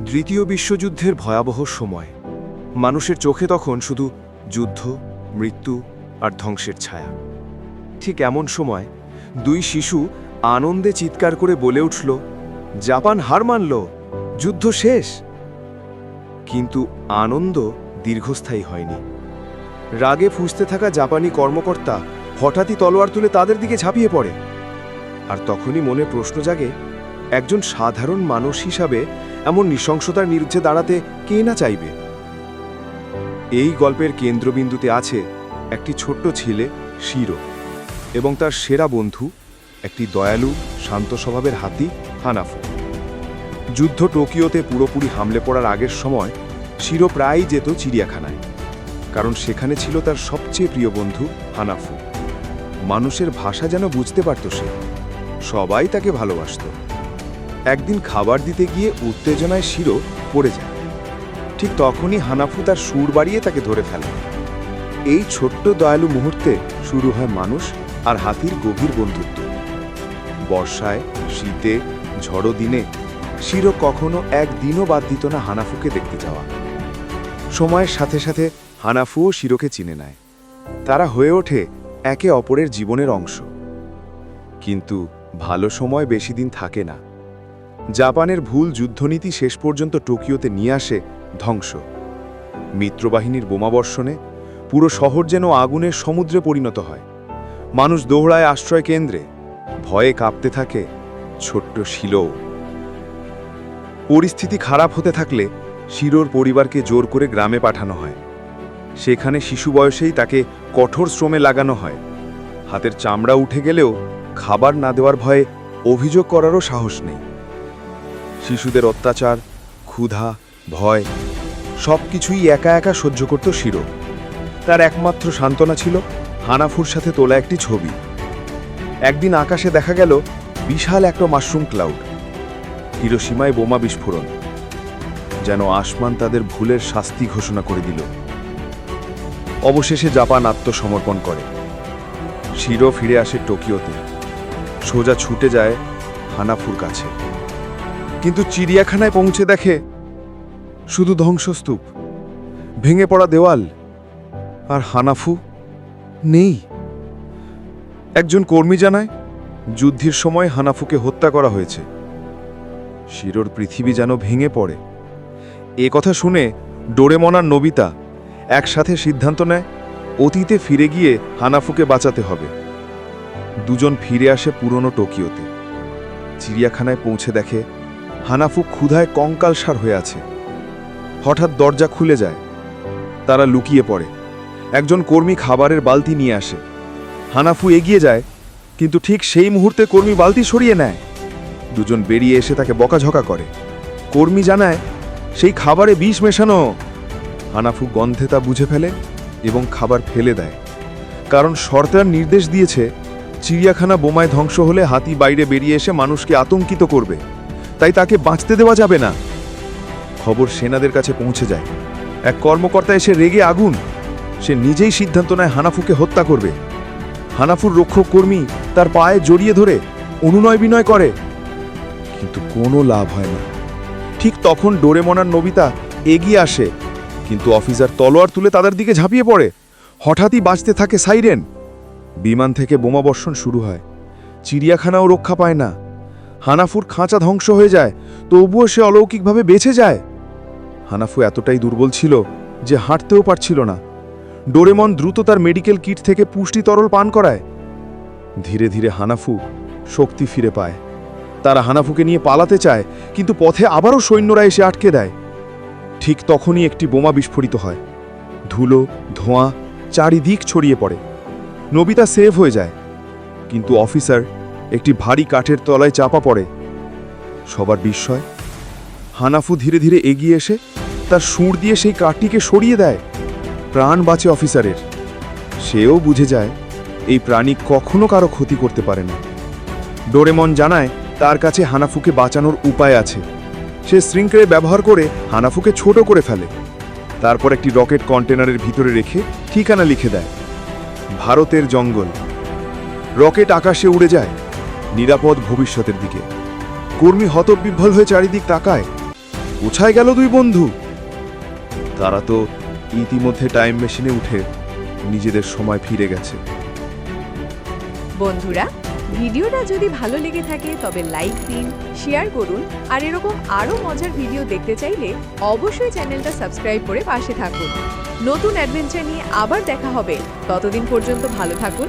দ্বিতীয় বিশ্বযুদ্ধের ভয়াবহ সময়। মানুষের চোখে তখন শুধু যুদ্ধ, মৃত্যু আর ধ্বংসের ছায়া। ঠিক এমন সময় দুই শিশু আনন্দে চিৎকার করে বলে উঠল, জাপান হার মানল, যুদ্ধ শেষ! কিন্তু আনন্দ দীর্ঘস্থায়ী হয়নি। রাগে ফুঁসতে থাকা জাপানি কর্মকর্তা হঠাৎই তলোয়ার তুলে তাদের দিকে ঝাঁপিয়ে পড়ে। আর তখনই মনে প্রশ্ন জাগে, একজন সাধারণ মানুষ হিসাবে এমন নৃশংসতার বিরুদ্ধে দাঁড়াতে কে না চাইবে? এই গল্পের কেন্দ্রবিন্দুতে আছে একটি ছোট্ট ছেলে, শিরো, এবং তার সেরা বন্ধু, একটি দয়ালু, শান্ত স্বভাবের হাতি, হানাফু। যুদ্ধ টোকিওতে পুরোপুরি হামলে পড়ার আগের সময়, শিরো প্রায়ই যেত চিড়িয়াখানায়, কারণ সেখানে ছিল তার সবচেয়ে প্রিয় বন্ধু, হানাফু। মানুষের ভাষা যেন বুঝতে পারত সে, সবাই তাকে ভালোবাসত। একদিন খাবার দিতে গিয়ে উত্তেজনায় শিরো পড়ে যায়। ঠিক তখনই হানাফু তার সুর বাড়িয়ে তাকে ধরে ফেলে। এই ছোট্ট দয়ালু মুহূর্তে শুরু হয় মানুষ আর হাতির গভীর বন্ধুত্ব। বর্ষায়, শীতে, ঝড়ো দিনে শিরো কখনো একদিনও বাদ দিত না হানাফুকে দেখতে যাওয়া। সময়ের সাথে সাথে হানাফুও শিরোকে চিনে নেয়। তারা হয়ে ওঠে একে অপরের জীবনের অংশ। কিন্তু ভালো সময় বেশি দিন থাকে না। জাপানের ভুল যুদ্ধনীতি শেষ পর্যন্ত টোকিওতে নিয়ে আসে ধ্বংস। মিত্রবাহিনীর বোমাবর্ষণে পুরো শহর যেন আগুনের সমুদ্রে পরিণত হয়। মানুষ দৌড়ায় আশ্রয় কেন্দ্রে ভয়ে কাঁপতে থাকে ছোট্ট শিলও। পরিস্থিতি খারাপ হতে থাকলে শিরোর পরিবারকে জোর করে গ্রামে পাঠানো হয়। সেখানে শিশু বয়সেই তাকে কঠোর শ্রমে লাগানো হয়। হাতের চামড়া উঠে গেলেও খাবার না দেওয়ার ভয়ে অভিযোগ করারও সাহস নেই। শিশুদের অত্যাচার, ক্ষুধা, ভয় সব কিছুই একা একা সহ্য করত শিরো। তার একমাত্র সান্ত্বনা ছিল হানাফুর সাথে তোলা একটি ছবি। একদিন আকাশে দেখা গেল বিশাল একটা মাশরুম ক্লাউড। হিরোসীমায় বোমা বিস্ফোরণ, যেন আসমান তাদের ভুলের শাস্তি ঘোষণা করে দিল। অবশেষে জাপান আত্মসমর্পণ করে। শিরো ফিরে আসে টোকিওতে। সোজা ছুটে যায় হানাফুর কাছে। কিন্তু চিড়িয়াখানায় পৌঁছে দেখে শুধু ধ্বংসস্তূপ, ভেঙে পড়া দেওয়াল আর হানাফু নেই। একজন কর্মী জানায়, যুদ্ধের সময় হানাফুকে হত্যা করা হয়েছে। শিরোর পৃথিবী যেন ভেঙে পড়ে। এ কথা শুনে ডোরেমনার নবিতা একসাথে সিদ্ধান্ত নেয়, অতীতে ফিরে গিয়ে হানাফুকে বাঁচাতে হবে। দুজন ফিরে আসে পুরনো টোকিওতে। চিড়িয়াখানায় পৌঁছে দেখে হানাফু ক্ষুধায় কঙ্কালসার হয়ে আছে। হঠাৎ দরজা খুলে যায়। তারা লুকিয়ে পড়ে। একজন কর্মী খাবারের বালতি নিয়ে আসে। হানাফু এগিয়ে যায়, কিন্তু ঠিক সেই মুহূর্তে কর্মী বালতি সরিয়ে নেয়। দুজন বেরিয়ে এসে তাকে বকাঝকা করে। কর্মী জানায়, সেই খাবারে বিষ মেশানো। হানাফু গন্ধে তা বুঝে ফেলে এবং খাবার ফেলে দেয়। কারণ সরকার নির্দেশ দিয়েছে, চিড়িয়াখানা বোমায় ধ্বংস হলে হাতি বাইরে বেরিয়ে এসে মানুষকে আতঙ্কিত করবে। তাই তাকে বাঁচতে দেওয়া যাবে না। খবর সেনাদের কাছে পৌঁছে যায়। এক কর্মকর্তা এসে রেগে আগুন। সে নিজেই সিদ্ধান্ত নেয় হানাফুকে হত্যা করবে। হানাফুর রক্ষক কর্মী তার পায়ে জড়িয়ে ধরে অনুনয় বিনয় করে। কিন্তু কোনো লাভ হয় না। ঠিক তখন ডোরেমনার নবিতা এগিয়ে আসে, কিন্তু অফিসার তলোয়ার তুলে তাদের দিকে ঝাঁপিয়ে পড়ে। হঠাৎই বাঁচতে থাকে সাইরেন। বিমান থেকে বোমাবর্ষণ শুরু হয়। চিড়িয়াখানাও রক্ষা পায় না। হানাফুর খাঁচা ধ্বংস হয়ে যায়, তবুও সে অলৌকিকভাবে বেঁচে যায়। হানাফু এতটাই দুর্বল ছিল যে হাঁটতেও পারছিল না। ডোরেমন দ্রুত তার মেডিকেল কিট থেকে পুষ্টি তরল পান করায়। ধীরে ধীরে হানাফু শক্তি ফিরে পায়। তারা হানাফুকে নিয়ে পালাতে চায়, কিন্তু পথে আবারও সৈন্যরা এসে আটকে দেয়। ঠিক তখনই একটি বোমা বিস্ফোরিত হয়। ধুলো, ধোঁয়া চারিদিক ছড়িয়ে পড়ে। নবিতা সেভ হয়ে যায়। কিন্তু অফিসার একটি ভারী কাঠের তলায় চাপা পড়ে। সবার বিস্ময়, হানাফু ধীরে ধীরে এগিয়ে এসে তার সুর দিয়ে সেই কাঠটিকে সরিয়ে দেয়। প্রাণ বাঁচে অফিসারের। সেও বুঝে যায়, এই প্রাণী কখনো কারও ক্ষতি করতে পারে না। ডোরেমন জানায়, তার কাছে হানাফুকে বাঁচানোর উপায় আছে। সে শৃঙ্খলে ব্যবহার করে হানাফুকে ছোট করে ফেলে। তারপর একটি রকেট কন্টেনারের ভিতরে রেখে ঠিকানা লিখে দেয়। ভারতের জঙ্গল। রকেট আকাশে উড়ে যায়। নিরাপদ ভবিষ্যতের দিকে। কর্মী হতবিহ্বল হয়ে চারিদিক তাকায়। কোথায় গেল দুই বন্ধু? তারা তো ইতিমধ্যে টাইম মেশিনে উঠে নিজেদের সময় ফিরে গেছে। বন্ধুরা, ভিডিওটা যদি ভালো লেগে থাকে, তবে লাইক দিন, শেয়ার করুন, আর এরকম আরও মজার ভিডিও দেখতে চাইলে অবশ্যই চ্যানেলটা সাবস্ক্রাইব করে পাশে থাকুন। নতুন অ্যাডভেঞ্চার নিয়ে আবার দেখা হবে। ততদিন পর্যন্ত ভালো থাকুন